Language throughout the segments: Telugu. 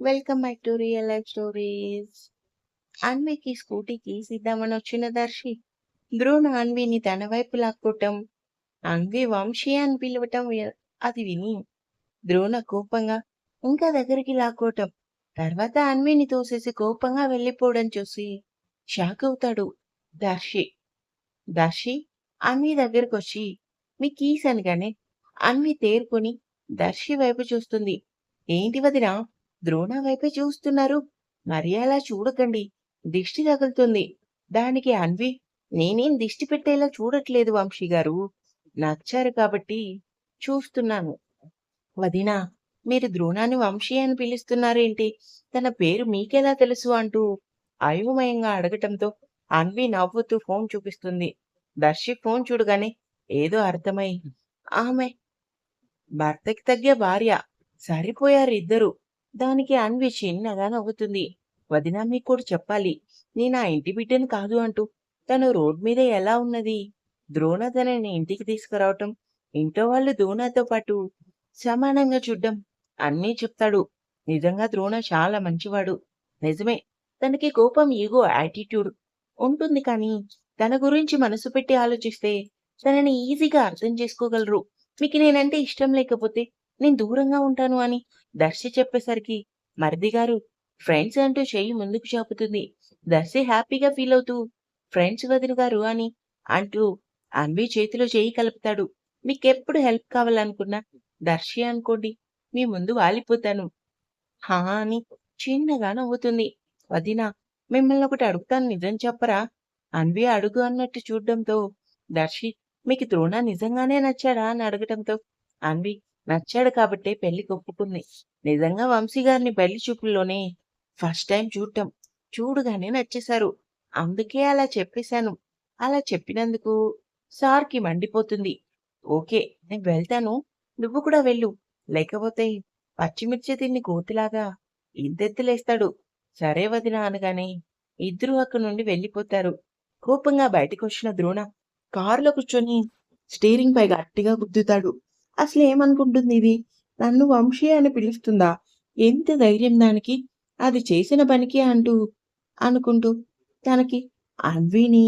Welcome back to real life stories అన్వికి స్కూటీకి సిద్ధమని వచ్చిన దర్శి ద్రోణ అన్విని తన వైపు లాక్కోవటం అన్వి వంశీ అని పిలవటం అది విని ద్రోణ కోపంగా ఇంకా దగ్గరికి లాక్కోవటం తర్వాత అన్విని తోసేసి కోపంగా వెళ్ళిపోవడం చూసి షాక్ అవుతాడు దర్శి. దర్శి అన్వి దగ్గరకు వచ్చి మీ కీస్ అనగానే అన్వి తేరుకొని దర్శి వైపు చూస్తుంది. ఏంటి వదినా? ద్రోణ వైపే చూస్తున్నారు. మరి అలా చూడకండి. దిష్టి తగులుతుంది. దానికి అన్వి నేనేం దిష్టి పెట్టేలా చూడట్లేదు వంశీ గారు. నచ్చారు కాబట్టి చూస్తున్నాను. వదినా మీరు ద్రోణాన్ని వంశీ అని పిలుస్తున్నారేంటి? తన పేరు మీకెలా తెలుసు అంటూ అయోమయంగా అడగటంతో అన్వి నవ్వుతూ ఫోన్ చూపిస్తుంది. దర్శి ఫోన్ చూడగానే ఏదో అర్థమై ఆమె భర్తకి తగ్గ భార్య. సరిపోయారు ఇద్దరు. దానికి అన్వి చిన్నగా నవ్వుతుంది. వదిన మీకు కూడా చెప్పాలి. నేను ఆ ఇంటి బిడ్డను కాదు అంటూ. తను రోడ్ మీద ఎలా ఉన్నది? ద్రోణ తనని ఇంటికి తీసుకురావటం. ఇంట్లో వాళ్ళు ద్రోణతో పాటు సమానంగా చూడ్డం. అన్నీ చెప్తాడు. నిజంగా ద్రోణ చాలా మంచివాడు. నిజమే. తనకి కోపం ఈగో యాటిట్యూడ్ ఉంటుంది కానీ తన గురించి మనసు పెట్టి ఆలోచిస్తే తనని ఈజీగా అర్థం చేసుకోగలరు. మీకు నేనంటే ఇష్టం లేకపోతే నేను దూరంగా ఉంటాను అని దర్శి చెప్పేసరికి మరిది గారు ఫ్రెండ్స్ అంటూ చెయ్యి ముందుకు చాపుతుంది. దర్శి హ్యాపీగా ఫీల్ అవుతూ ఫ్రెండ్స్ వదిన గారు అని అంటూ అన్వి చేతిలో చేయి కలుపుతాడు. మీకెప్పుడు హెల్ప్ కావాలనుకున్నా దర్శి అనుకోండి మీ ముందు వాలిపోతాను. హా అని చిన్నగా నవ్వుతుంది. వదినా మిమ్మల్ని ఒకటి అడుగుతాను నిజం చెప్పరా? అన్వి అడుగు అన్నట్టు చూడడంతో దర్శి మీకు ద్రోణ నిజంగానే నచ్చాడా? అని అడగటంతో అన్వి నచ్చాడు కాబట్టే పెళ్ళి ఒప్పుకుంది నిజంగా వంశీ గారిని పెళ్ళి చూపుల్లోనే ఫస్ట్ టైం చూడటం చూడుగానే నచ్చేశారు. అందుకే అలా చెప్పేశాను. అలా చెప్పినందుకు సార్కి మండిపోతుంది. ఓకే నేను వెళ్తాను. నువ్వు కూడా వెళ్ళు. లేకపోతే పచ్చిమిర్చి తిన్ని కోతిలాగా ఇద్దెత్తులేస్తాడు సరే వదిన అనగానే ఇద్దరు అక్కడి నుండి వెళ్ళిపోతారు. కోపంగా బయటకు వచ్చిన ద్రోణ కారులో కూర్చొని స్టీరింగ్ పై గట్టిగా గుద్దుతాడు. అసలు ఏమనుకుంటుంది ఇది నన్ను వంశీ అని పిలుస్తుందా? ఎంత ధైర్యం దానికి? అది చేసిన పనికి అంటూ అనుకుంటూ తనకి అన్విని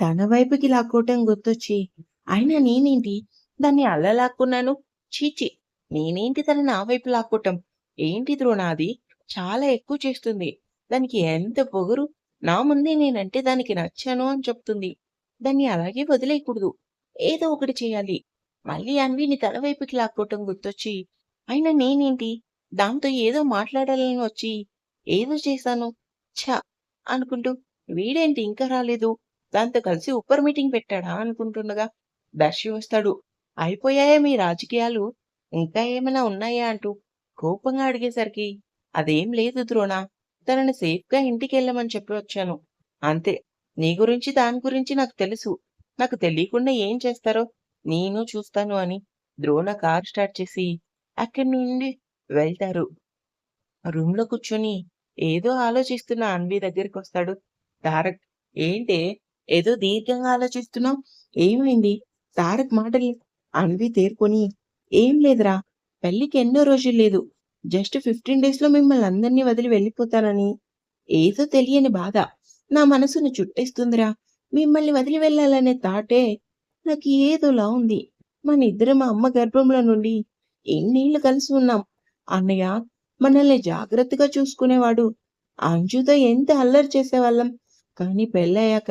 తన వైపుకి లాక్కోవటం గుర్తొచ్చి అయినా నేనేంటి? దాన్ని అలా లాక్కున్నాను? చీచి నేనేంటి తన నా వైపు లాక్కోవటం? ఏంటి ద్రోణాది? చాలా ఎక్కువ చేస్తుంది. దానికి ఎంత పొగరు? నా ముందే నేనంటే దానికి నచ్చాను అని చెప్తుంది. దాన్ని అలాగే వదిలేయకూడదు. ఏదో ఒకటి చేయాలి. మళ్ళీ అన్విని తల వైపుకి లాక్కోవటం గుర్తొచ్చి అయినా నేనేంటి? దాంతో ఏదో మాట్లాడాలని వచ్చి ఏదో చేశాను? ఛ! అనుకుంటూ వీడేంటి ఇంకా రాలేదు? దాంతో కలిసి ఉప్పర్ మీటింగ్ పెట్టాడా? అనుకుంటుండగా దర్శి వస్తాడు. అయిపోయాయా మీ రాజకీయాలు? ఇంకా ఏమైనా ఉన్నాయా? అంటూ కోపంగా అడిగేసరికి అదేం లేదు ద్రోణ. తనని సేఫ్గా ఇంటికి వెళ్ళమని చెప్పి వచ్చాను. అంతే. నీ గురించి దాని గురించి నాకు తెలుసు. నాకు తెలియకుండా ఏం చేస్తారో నేను చూస్తాను అని ద్రోణ కార్ స్టార్ట్ చేసి అక్కడి నుండి వెళ్తారు. రూమ్లో కూర్చొని ఏదో ఆలోచిస్తున్న అన్వి దగ్గరికి వస్తాడు. తారక్ ఏంటే? ఏదో దీర్ఘంగా ఆలోచిస్తున్నావు? ఏమైంది? తారక్ మాటలు అన్వి తేరుకొని ఏం లేదురా పెళ్ళికి ఎన్నో రోజులు లేదు. జస్ట్ ఫిఫ్టీన్ డేస్లో మిమ్మల్ని అందరినీ వదిలి వెళ్ళిపోతానని ఏదో తెలియని బాధ. నా మనసును చుట్టేస్తుందిరా. మిమ్మల్ని వదిలి వెళ్ళాలనే తాటే నాకు ఏదోలా ఉంది. మన ఇద్దరు మా అమ్మ గర్భంలో నుండి ఎన్నేళ్ళు కలిసి ఉన్నాం. అన్నయ్య మనల్ని జాగ్రత్తగా చూసుకునేవాడు. అంజుతో ఎంత అల్లరి చేసేవాళ్ళం. కానీ పెళ్ళయ్యాక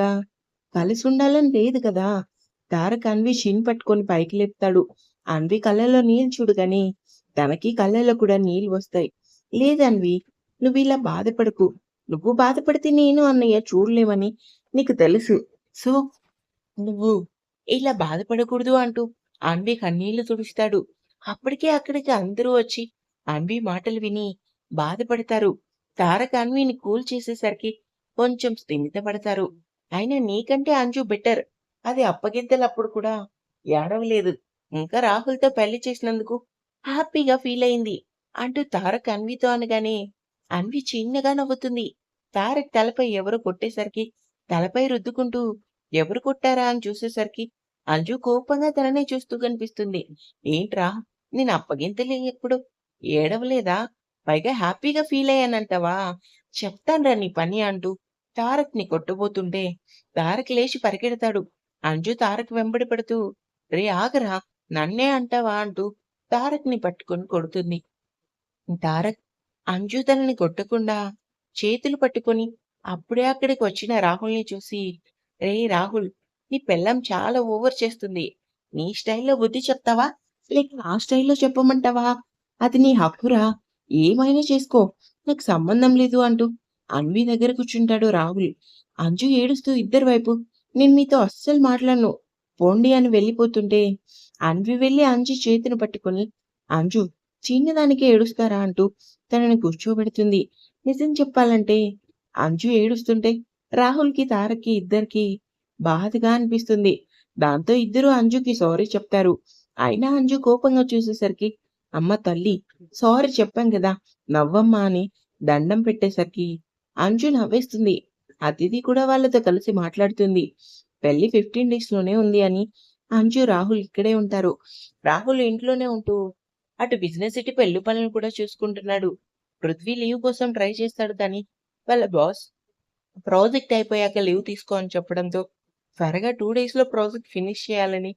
కలిసి ఉండాలని లేదు కదా. తారక్ అన్వి షిన్ పట్టుకొని పైకి లేపుతాడు. అన్వి కళ్ళలో నీళ్ళు చూడగానే తనకి కళ్ళలో కూడా నీళ్ళు వస్తాయి. లేదన్వి నువ్వు ఇలా బాధపడకు. నువ్వు బాధపడితే నేను అన్నయ్య చూడలేమని నీకు తెలుసు. సో నువ్వు ఇలా బాధపడకూడదు అంటూ అన్వి కన్నీళ్ళు తుడుస్తాడు. అప్పటికే అక్కడికి అందరూ వచ్చి అన్వి మాటలు విని బాధపడతారు. తారక్ అన్విని కూల్ చేసేసరికి కొంచెం స్థిమితపడతారు. అయినా నీకంటే అంజు బెటర్. అది అప్పగింతలప్పుడు కూడా ఏడవలేదు. ఇంకా రాహుల్తో పెళ్ళి చేసినందుకు హ్యాపీగా ఫీల్ అయింది అంటూ తారక్ అన్వితో అనగానే అన్వి చిన్నగా నవ్వుతుంది. తారక్ తలపై ఎవరో కొట్టేసరికి తలపై రుద్దుకుంటూ ఎవరు కొట్టారా అని చూసేసరికి అంజు కోపంగా తననే చూస్తూ కనిపిస్తుంది. ఏంట్రా నేను అప్పగింతలే ఎప్పుడు? ఏడవలేదా? పైగా హ్యాపీగా ఫీల్ అయ్యానంటవా? చెప్తాన్రా నీ పని అంటూ. తారక్ని కొట్టబోతుంటే తారక్ లేచి పరిగెడతాడు. అంజు తారక్ వెంబడి పడుతూ రే ఆగరా నన్నే అంటావా? అంటూ తారక్ని పట్టుకొని కొడుతుంది. తారక్ అంజు తనని కొట్టకుండా చేతులు పట్టుకొని అప్పుడే అక్కడికి వచ్చిన రాహుల్ని చూసి రే రాహుల్ నీ పెళ్ళం చాలా ఓవర్ చేస్తుంది. నీ స్టైల్లో బుద్ధి చెప్తావా? లేక నా స్టైల్లో చెప్పమంటావా? అది నీ హక్కురా. ఏమైనా చేసుకో. నాకు సంబంధం లేదు అంటూ అన్వి దగ్గర కూర్చుంటాడు రాహుల్. అంజు ఏడుస్తూ ఇద్దరి వైపు. నేను మీతో అస్సలు మాట్లాడను. పోండి అని వెళ్ళిపోతుంటే అన్వి వెళ్ళి అంజు చేతిని పట్టుకుని అంజు చిన్నదానికి ఏడుస్తారా అంటూ తనని కూర్చోబెడుతుంది. నిజం చెప్పాలంటే అంజు ఏడుస్తుంటే రాహుల్కి తారక్కి ఇద్దరికి బాధగా అనిపిస్తుంది. దాంతో ఇద్దరు అంజుకి సారీ చెప్తారు. అయినా అంజు కోపంగా చూసేసరికి అమ్మ తల్లి సారీ చెప్పాం కదా నవ్వమ్మా అని దండం పెట్టేసరికి అంజు నవ్వేస్తుంది. అతిథి కూడా వాళ్ళతో కలిసి మాట్లాడుతుంది. పెళ్ళి ఫిఫ్టీన్ డేస్లోనే ఉంది అని అంజు రాహుల్ ఇక్కడే ఉంటారు. రాహుల్ ఇంట్లోనే ఉంటూ అటు బిజినెస్ ఇటు పెళ్ళి పనులు కూడా చూసుకుంటున్నాడు. పృథ్వీ లీవ్ కోసం ట్రై చేస్తాడు కానీ వాళ్ళ బాస్ ప్రాజెక్ట్ అయిపోయాక లీవ్ తీసుకో అని చెప్పడంతో త్వరగా టూ డేస్లో ప్రాజెక్ట్ ఫినిష్ చేయాలని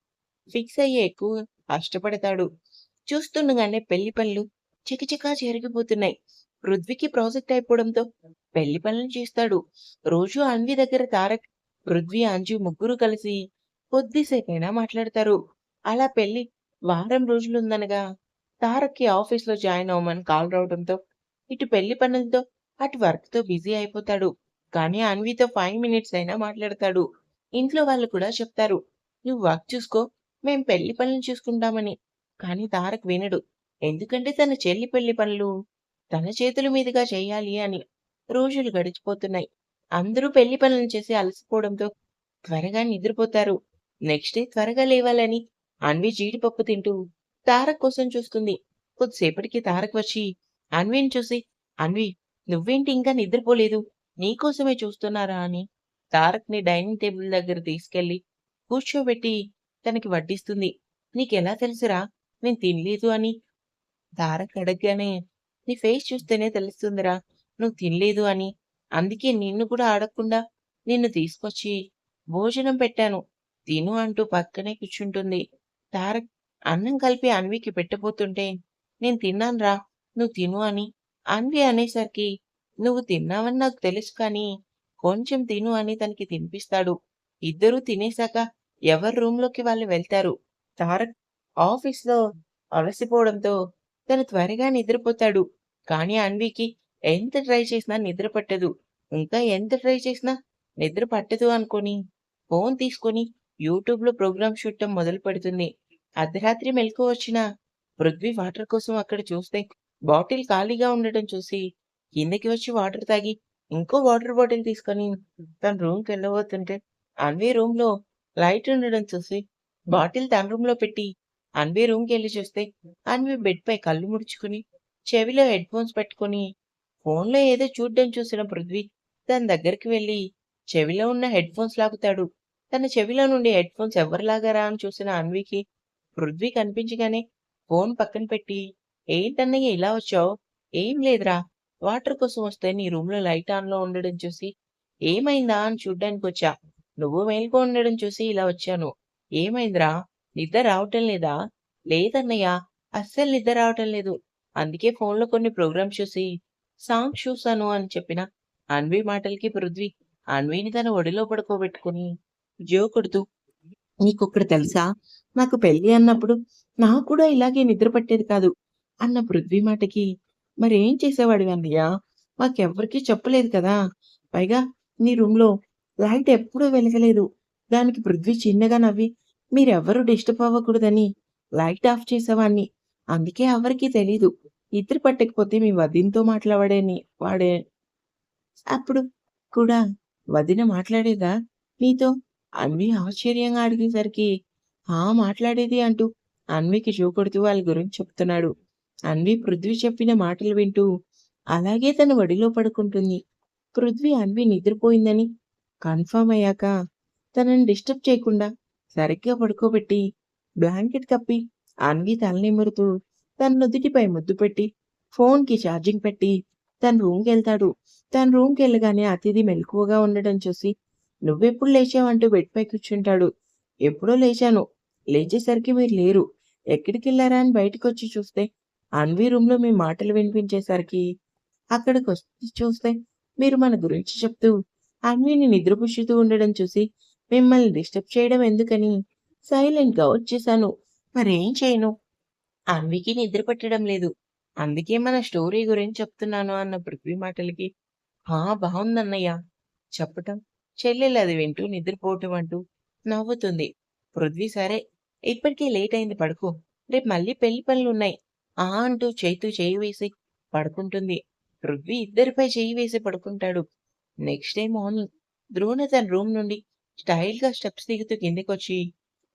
ఫిక్స్ అయ్యే ఎక్కువ కష్టపడతాడు. చూస్తుండగానే పెళ్ళి పనులు చికచికా జరిగిపోతున్నాయి. పృథ్వీకి ప్రాజెక్ట్ అయిపోవడంతో పెళ్ళి పనులు చేస్తాడు. రోజు అన్వి దగ్గర తారక్ పృథ్వీ అంజు ముగ్గురు కలిసి కొద్దిసేపైనా మాట్లాడతారు. అలా పెళ్ళి వారం రోజులుందనగా తారక్కి ఆఫీస్లో జాయిన్ అవ్వమని కాల్ రావడంతో ఇటు పెళ్ళి పనులతో అటు వర్క్తో బిజీ అయిపోతాడు. కానీ అన్వితో ఫైవ్ మినిట్స్ అయినా మాట్లాడతాడు. ఇంట్లో వాళ్ళు కూడా చెప్తారు నువ్వు వర్క్ చూసుకో మేం పెళ్ళి పనులు చూసుకుంటామని. కానీ తారక్ వినడు. ఎందుకంటే తన చెల్లి పెళ్ళి పనులు తన చేతుల మీదుగా చేయాలి అని రోజులు గడిచిపోతున్నాయి. అందరూ పెళ్ళి పనులు చేసి అలసిపోవడంతో త్వరగా నిద్రపోతారు. నెక్స్ట్ డే త్వరగా లేవాలని అన్వి జీడిపప్పు తింటూ తారక్ కోసం చూస్తుంది. కొద్దిసేపటికి తారక్ వచ్చి అన్విని చూసి అన్వి నువ్వేంటి ఇంకా నిద్రపోలేదు? నీకోసమే చూస్తున్నారా అని తారక్ని డైనింగ్ టేబుల్ దగ్గర తీసుకెళ్ళి కూర్చోబెట్టి తనకి వడ్డిస్తుంది. నీకెలా తెలుసురా? నేను తినలేదు అని. తారక్ అడగగానే నీ ఫేస్ చూస్తేనే తెలుస్తుందిరా. నువ్వు తినలేదు అని. అందుకే నిన్ను కూడా అడగకుండా నిన్ను తీసుకొచ్చి భోజనం పెట్టాను. తిను అంటూ పక్కనే కూర్చుంటుంది. తారక్ అన్నం కలిపి అన్వికి పెట్టబోతుంటే నేను తిన్నానురా. నువ్వు తిను అని అన్వి అనేసరికి నువ్వు తిన్నావని నాకు తెలుసు కానీ కొంచెం తిను అని తనకి తినిపిస్తాడు. ఇద్దరూ తినేశాక ఎవరి రూమ్లోకి వాళ్ళు వెళ్తారు? తారక్ ఆఫీస్లో అలసిపోవడంతో తను త్వరగా నిద్రపోతాడు. కానీ అన్వికి ఎంత ట్రై చేసినా నిద్ర పట్టదు. ఇంకా ఎంత ట్రై చేసినా నిద్ర పట్టదు అనుకొని ఫోన్ తీసుకొని యూట్యూబ్లో ప్రోగ్రామ్ చూడటం మొదలు పెడుతుంది. అర్ధరాత్రి మెలకు వచ్చిన పృథ్వీ వాటర్ కోసం అక్కడ చూస్తే బాటిల్ ఖాళీగా ఉండటం చూసి కిందకి వచ్చి వాటర్ తాగి ఇంకో వాటర్ బాటిల్ తీసుకొని తన రూమ్కి వెళ్ళబోతుంటే అన్వి రూమ్లో లైట్ ఉండడం చూసి బాటిల్ తన రూమ్లో పెట్టి అన్వి రూమ్కి వెళ్ళి చూస్తే అన్వి బెడ్ పై కళ్ళు ముడుచుకుని చెవిలో హెడ్ ఫోన్స్ పెట్టుకుని ఫోన్లో ఏదో చూడడం చూసిన పృథ్వీ తన దగ్గరికి వెళ్ళి చెవిలో ఉన్న హెడ్ ఫోన్స్ లాగుతాడు. తన చెవిలో నుండి హెడ్ ఫోన్స్ ఎవరిలాగారా అని చూసిన అన్వికి పృథ్వీ కనిపించగానే ఫోన్ పక్కన పెట్టి ఏంటన్నయ్య ఇలా వచ్చావు? ఏం లేదురా? వాటర్ కోసం వస్తే నీ రూమ్లో లైట్ ఆన్లో ఉండడం చూసి ఏమైందా? అని చూడ్డానికి వచ్చా. నువ్వు మేల్కో ఉండడం చూసి ఇలా వచ్చాను. ఏమైందిరా? నిద్ర రావటం లేదా? లేదన్నయ్య అస్సలు నిద్ర రావటం లేదు. అందుకే ఫోన్లో కొన్ని ప్రోగ్రామ్స్ చూసి సాంగ్ చూసాను అని చెప్పిన అన్వి మాటలకి పృథ్వీ అన్విని తన ఒడిలో పడుకోబెట్టుకుని జో కొడుతూ నీకొక్కడు తెలుసా? నాకు పెళ్ళి అన్నప్పుడు నాకు కూడా ఇలాగే నిద్ర పట్టేది కాదు అన్న పృథ్వీ మాటకి మరేం చేసేవాడివి అన్నయ్య? మాకెవ్వరికీ చెప్పలేదు కదా. పైగా నీ రూమ్లో లైట్ ఎప్పుడూ వెలగలేదు. దానికి పృథ్వీ చిన్నగా నవ్వి మీరెవ్వరూ డిస్టర్బ్ అవ్వకూడదని లైట్ ఆఫ్ చేసేవాణ్ణి. అందుకే ఎవరికీ తెలీదు. ఇద్దరు పట్టకపోతే మీ వదినతో మాట్లాడేని వాడే అప్పుడు కూడా వదిన మాట్లాడేదా? నీతో అన్వి ఆశ్చర్యంగా అడిగేసరికి ఆ మాట్లాడేది అంటూ అన్వికి చూకొడుతూ వాళ్ళ గురించి చెప్తున్నాడు. అన్వి పృథ్వీ చెప్పిన మాటలు వింటూ అలాగే తన వడిలో పడుకుంటుంది పృథ్వీ అన్వి నిద్రపోయిందని కన్ఫర్మ్ అయ్యాక తనని డిస్టర్బ్ చేయకుండా సరిగ్గా పడుకోబెట్టి బ్లాంకెట్ కప్పి అన్వి తలనిమురుతూ తన నుదుటిపై ముద్దు పెట్టి ఫోన్‌కి ఛార్జింగ్ పెట్టి తన రూమ్కి వెళ్తాడు తన రూమ్కి వెళ్ళగానే అతిథి మెలకువగా ఉండడం చూసి, "నువ్వెప్పుడు లేచావంటూ బెడ్‌పై కూర్చుంటాడు. ఎప్పుడో లేచాను. లేచేసరికి మీరు లేరు. ఎక్కడికెళ్ళారా అని బయటకొచ్చి చూస్తే, అన్వి రూమ్‌లో మీ మాటలు వినిపించేసరికి, అక్కడికి వచ్చి చూస్తే మీరు మన గురించి చెప్తూ, అన్విని నిద్రపుచ్చుతూ ఉండడం చూసి, మిమ్మల్ని డిస్టర్బ్ చేయడం ఎందుకని సైలెంట్‌గా వచ్చేసాను. మరేం చేయను. అన్వికి నిద్ర పట్టడం లేదు. అందుకే మన స్టోరీ గురించి చెప్తున్నాను" అన్న పృథ్వీ మాటలకి, "ఆ! బాగుందన్నయ్య చెప్పటం, చెల్లెలు అది వింటూ నిద్రపోవటం అంటూ నవ్వుతుంది. పృథ్వీ "సరే, ఇప్పటికే లేట్ అయింది పడుకో. రేపు మళ్ళీ పెళ్ళి పనులున్నాయి" ఆ! అంటూ చేత్తో చేయి వేసి పడుకుంటుంది. రువ్వి ఇద్దరిపై చేయి వేసి పడుకుంటాడు. నెక్స్ట్ డే మార్నింగ్ ద్రోణ తన రూమ్ నుండి స్టైల్‌గా స్టెప్స్ దిగుతూ కిందకొచ్చి,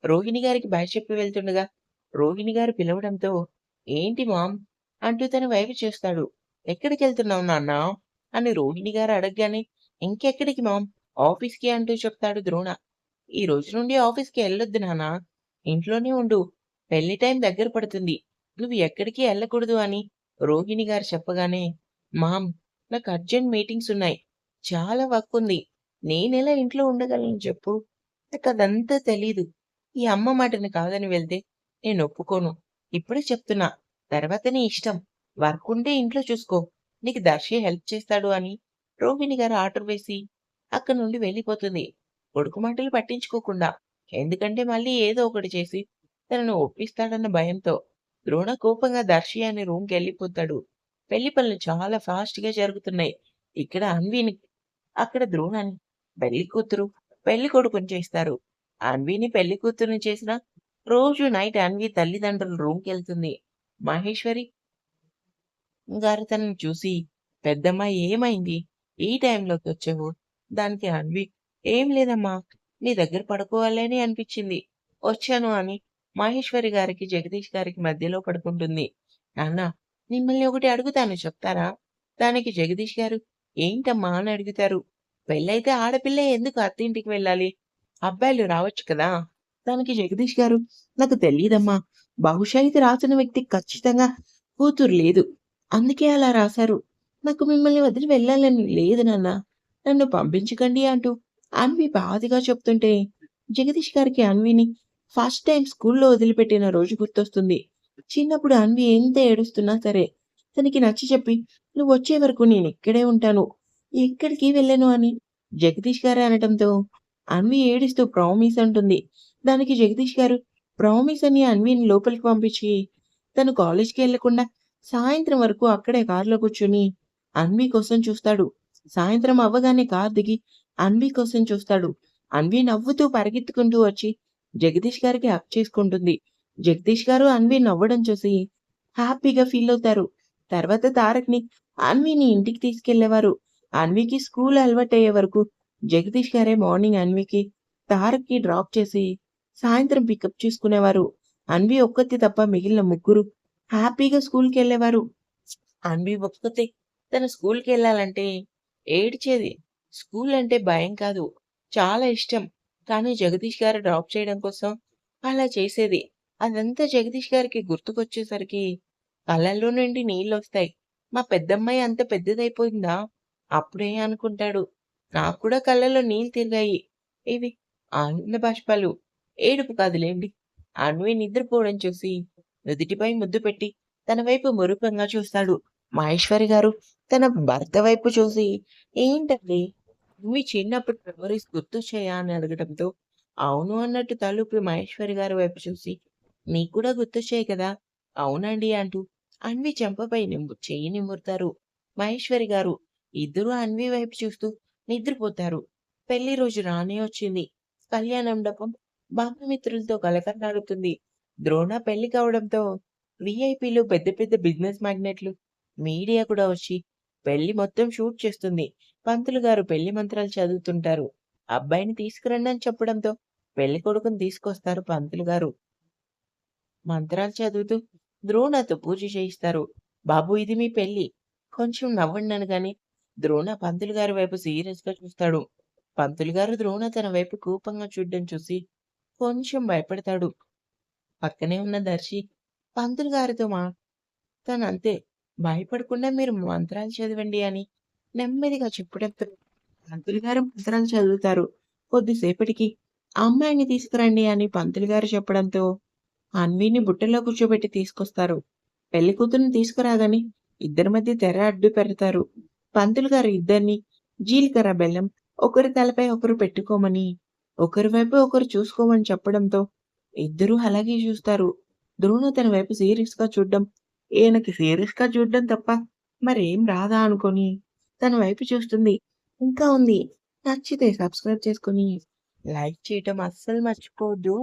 రోహిణి గారికి బై చెప్పి వెళ్తుండగా, రోహిణి గారు పిలవడంతో, "ఏంటి మామ్" అంటూ తన వైపు చేస్తాడు ఎక్కడికి వెళ్తున్నావు నాన్నా" అని రోహిణి గారు అడగగానే, "ఇంకెక్కడికి మామ్, ఆఫీస్‌కి" అంటూ చెప్తాడు ద్రోణ. "ఈ రోజు నుండి ఆఫీస్‌కి వెళ్ళొద్దు నాన్న ఇంట్లోనే ఉండు. పెళ్ళి టైం దగ్గర పడుతుంది. నువ్వు ఎక్కడికి వెళ్ళకూడదు అని రోహిణి గారు చెప్పగానే, "మామ్, నాకు అర్జెంట్ మీటింగ్స్ ఉన్నాయి. చాలా వర్క్ ఉంది. నేనెలా ఇంట్లో ఉండగలను చెప్పు? నాకు అదంతా తెలీదు. ఈ అమ్మ మాటని కాదని వెళ్తే నేను ఒప్పుకోను. ఇప్పుడే చెప్తున్నా. తర్వాత నీ ఇష్టం. వర్క్ ఉంటే ఇంట్లో చూసుకో. నీకు దర్శి హెల్ప్ చేస్తాడు" అని రోహిణి గారు ఆర్డర్ వేసి అక్కడి నుండి వెళ్ళిపోతుంది. కొడుకు మాటలు పట్టించుకోకుండా. ఎందుకంటే మళ్ళీ ఏదో ఒకటి చేసి తనను ఒప్పిస్తాడన్న భయంతో. ద్రోణ కోపంగా దర్శి అనే రూమ్‌కెళ్ళిపోతాడు. పెళ్ళి పనులు చాలా ఫాస్ట్‌గా జరుగుతున్నాయి. ఇక్కడ అన్విని, అక్కడ ద్రోణని పెళ్ళి కూతురు, పెళ్ళి కొడుకుని చేస్తారు. అన్విని పెళ్ళి కూతురుని చేసిన రోజు నైట్ అన్వి తల్లిదండ్రుల రూమ్‌కెళ్తుంది. మహేశ్వరి గారు తనని చూసి, పెద్దమ్మ ఏమైంది? ఈ టైంలోకి వచ్చావు దానికి అన్వి, "ఏం లేదమ్మా. నీ దగ్గర పడుకోవాలని అనిపించింది. వచ్చాను" అని మహేశ్వరి గారికి, జగదీష్ గారికి మధ్యలో పడుకుంటుంది. "నాన్న, మిమ్మల్ని ఒకటి అడుగుతాను చెప్తారా?" దానికి జగదీష్ గారు, "ఏంటమ్మా?" అని అడుగుతారు. పెళ్ళైతే ఆడపిల్ల ఎందుకు అత్తింటికి వెళ్ళాలి? అబ్బాయిలు రావచ్చు కదా!" దానికి జగదీష్ గారు, "నాకు తెలియదమ్మా బహుశా ఇది రాసిన వ్యక్తికి ఖచ్చితంగా కూతురు లేదు. అందుకే అలా రాశారు. నాకు మిమ్మల్ని వదిలి వెళ్ళాలని లేదు నాన్న. నన్ను పంపించకండి" అంటూ అన్వి బాధగా చెప్తుంటే, జగదీష్ గారికి అన్విని ఫస్ట్ టైం స్కూల్‌లో వదిలిపెట్టిన రోజు గుర్తొస్తుంది. చిన్నప్పుడు అన్వి ఎంత ఏడుస్తున్నా సరే, తనకి నచ్చి చెప్పి నువ్వు వచ్చే వరకు నేను ఇక్కడే ఉంటాను. ఎక్కడికి వెళ్ళను" అని జగదీష్ గారే అనటంతో, అన్వి ఏడుస్తూ ప్రామిస్ అంటుంది. దానికి జగదీష్ గారు ప్రామిస్ అని అన్విని లోపలికి పంపించి, తను కాలేజ్‌కి వెళ్ళకుండా సాయంత్రం వరకు అక్కడే కార్‌లో కూర్చుని అన్వి కోసం చూస్తాడు. సాయంత్రం అవ్వగానే కార్ దిగి అన్వి కోసం చూస్తాడు. అన్వి నవ్వుతూ పరిగెత్తుకుంటూ వచ్చి జగదీష్ గారికి హక్ చేసుకుంటుంది. జగదీష్ గారు అన్వి నవ్వడం చూసి హ్యాపీగా ఫీల్ అవుతారు తర్వాత తారక్‌ని, అన్విని ఇంటికి తీసుకెళ్ళేవారు. అన్వికి స్కూల్ అలవాటయ్యే వరకు జగదీష్ గారే మార్నింగ్ అన్వికి, తారక్‌కి డ్రాప్ చేసి సాయంత్రం పికప్ చేసుకునేవారు. అన్వి ఒక్కతే తప్ప మిగిలిన ముగ్గురు హ్యాపీగా స్కూల్‌కెళ్ళేవారు. అన్వి ఒక్కతే తన స్కూల్‌కెళ్ళాలంటే ఏడ్చేది. స్కూల్ అంటే భయం కాదు, చాలా ఇష్టం. కానీ జగదీష్ గారు డ్రాప్ చేయడం కోసం అలా చేసేది. అదంతా జగదీష్ గారికి గుర్తుకొచ్చేసరికి కళ్ళల్లో నుండి నీళ్ళొస్తాయి. మా పెద్దమ్మాయి అంత పెద్దదైపోయిందా? అప్పుడే అనుకుంటాడు. నాకు కూడా కళ్ళలో నీళ్ళు తిరిగాయి. ఇవి ఆనంద బాష్పాలు. ఏడుపు కాదులేండి అన్వి నిద్రపోవడం చూసి నుదుటిపై ముద్దు పెట్టి తన వైపు మురుపంగా చూస్తాడు. మహేశ్వరి గారు తన భర్త వైపు చూసి, "ఏంటండి? మీ చిన్నప్పుడు మెమరీస్ గుర్తు గుర్తొచ్చాయా?" అని అడగడంతో, అవును అన్నట్టు తలుపు మహేశ్వరి గారి వైపు చూసి, "మీకు కూడా గుర్తొచ్చాయి కదా!" "అవునండి" అంటూ అన్వి చెంపపై నిము చెయ్యి నిమురుతారు. మహేశ్వరి గారు ఇద్దరు అన్వి వైపు చూస్తూ నిద్రపోతారు. పెళ్ళి రోజు రానే వచ్చింది. కళ్యాణ మండపం బంధుమిత్రులతో కలకలాడుతుంది ద్రోణ పెళ్ళి కావడంతో వీఐపీలు, పెద్ద పెద్ద బిజినెస్ మ్యాగ్నెట్లు మీడియా కూడా వచ్చి పెళ్ళి మొత్తం షూట్ చేస్తుంది. పంతులు గారు పెళ్ళి మంత్రాలు చదువుతుంటారు. అబ్బాయిని తీసుకురండి అని చెప్పడంతో పెళ్ళికొడుకుని తీసుకొస్తారు పంతులు గారు. మంత్రాలు చదువుతూ ద్రోణతో పూజ చేయిస్తారు. "బాబు ఇది మీ పెళ్ళి. కొంచెం నవ్వండి" గాని ద్రోణ పంతులు గారి వైపు సీరియస్‌గా చూస్తాడు. పంతులు గారు ద్రోణ తన వైపు కూపంగా చూడడం చూసి కొంచెం భయపడతాడు. పక్కనే ఉన్న దర్శి పంతులు గారితో మా తనంతే భయపడకుండా మీరు మంత్రాలు చదవండి అని నెమ్మదిగా చెప్పడంతో పంతులు గారు మంత్రాలు చదువుతారు. కొద్దిసేపటికి అమ్మాయిని తీసుకురండి అని పంతులు గారు చెప్పడంతో అన్విని బుట్టలో కూర్చోబెట్టి తీసుకొస్తారు. పెళ్ళి కూతురుని తీసుకురాగానే ఇద్దరి మధ్య తెర అడ్డు పెడతారు. పంతులు గారు ఇద్దరిని జీలకర్ర బెల్లం ఒకరి తలపై ఒకరు పెట్టుకోమని, ఒకరి వైపు ఒకరు చూసుకోమని చెప్పడంతో ఇద్దరూ అలాగే చూస్తారు. ద్రోణ తన వైపు సీరియస్‌గా చూడ్డం, ఈయనకి సీరియస్‌గా చూడడం తప్ప మరేం రాదా అనుకొని తన వైపు చూస్తుంది. ఇంకా ఉంది. నచ్చితే సబ్స్క్రైబ్ చేసుకొని, లైక్ చేయటం అస్సలు మర్చిపోవద్దు.